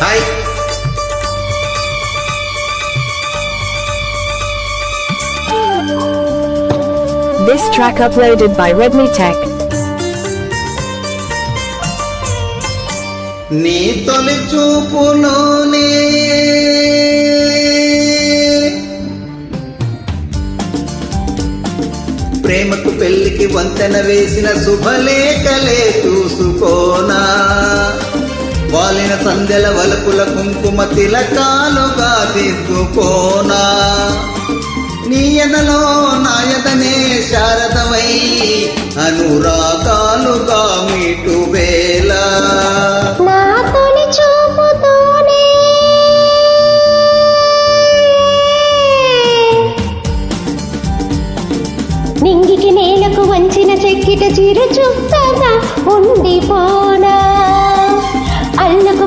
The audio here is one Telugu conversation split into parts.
Hi This track uploaded by Redmi Tech. నీ తొలి చూపులోనే ప్రేమకు పెళ్ళికి వంతెన వేసిన శుభలేఖలే చూసుకోనా వాలిన సందెల వలుపుల కుంకుమ తిలకాలుగా దిద్దుకోనా. నీ ఎదలో నాయదనే శారదమై అనురాగాలుగా మీటు వేళ. నింగికి నేలకు వంచిన చెక్కిట చిరు చుట్టగా ఉండిపోనా. అల్లుకు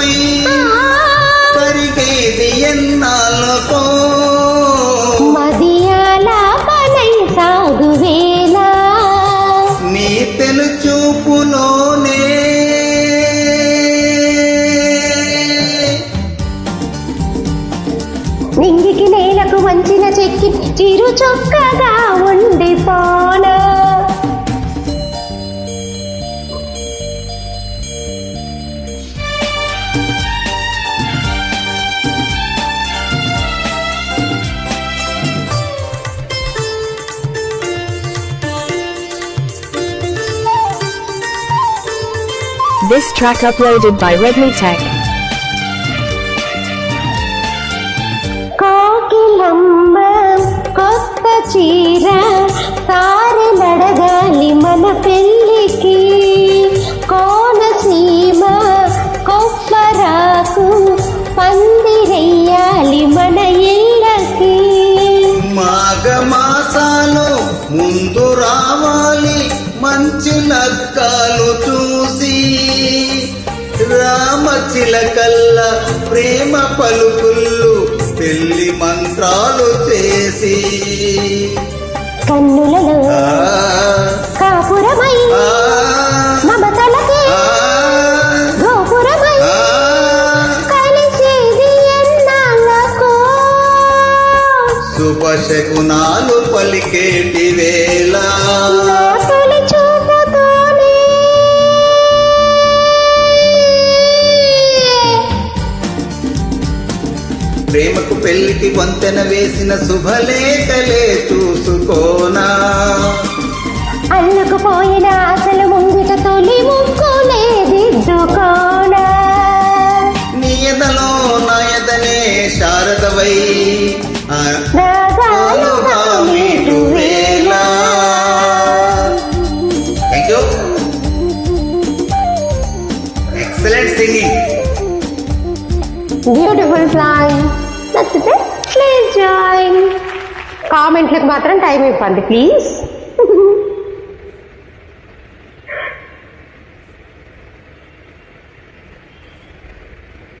శ్రీమతివై కరిగేది ఎన్నాళ్ళకో. మదియాల నీ నింగికి నేలకు వంచిన చెక్కి చిరు చొక్కగా ఉండిపోనా. This track uploaded by Redmi Tech. Kokilamma కొత్త చీర తారలడగాలి మన పెళ్ళికి. కోనసీమ కొప్పరాకు పందిరెయ్యాలి మన ఇళ్ళకి. మాఘమాసాలు ముందు రావాలి మంచి లక్కాలు రామచిలకల్ల ప్రేమ పలుకుళ్ళు పెళ్ళి మంత్రాలు చేసి. కన్నులలో కాపురమై మమతలకి గోపురమై. కలిసేది శుభశకునాలు పలికేటి వేళ. ప్రేమకు పెళ్ళికి వంతెన వేసిన శుభలేఖలే చూసుకోనా. అల్లుకుపోయిన అసలు ముంగిట తొలి ముక్కులే దిద్దుకోనా నీ ఎదలో నా ఎదనే శారదవై ఎక్సలెంట్ సింగింగ్ బ్యూటిఫుల్ ప్లాన్ నచ్చితే ప్లీజ్ జాయిన్ కామెంట్లకు మాత్రం టైం ఇవ్వండి ప్లీజ్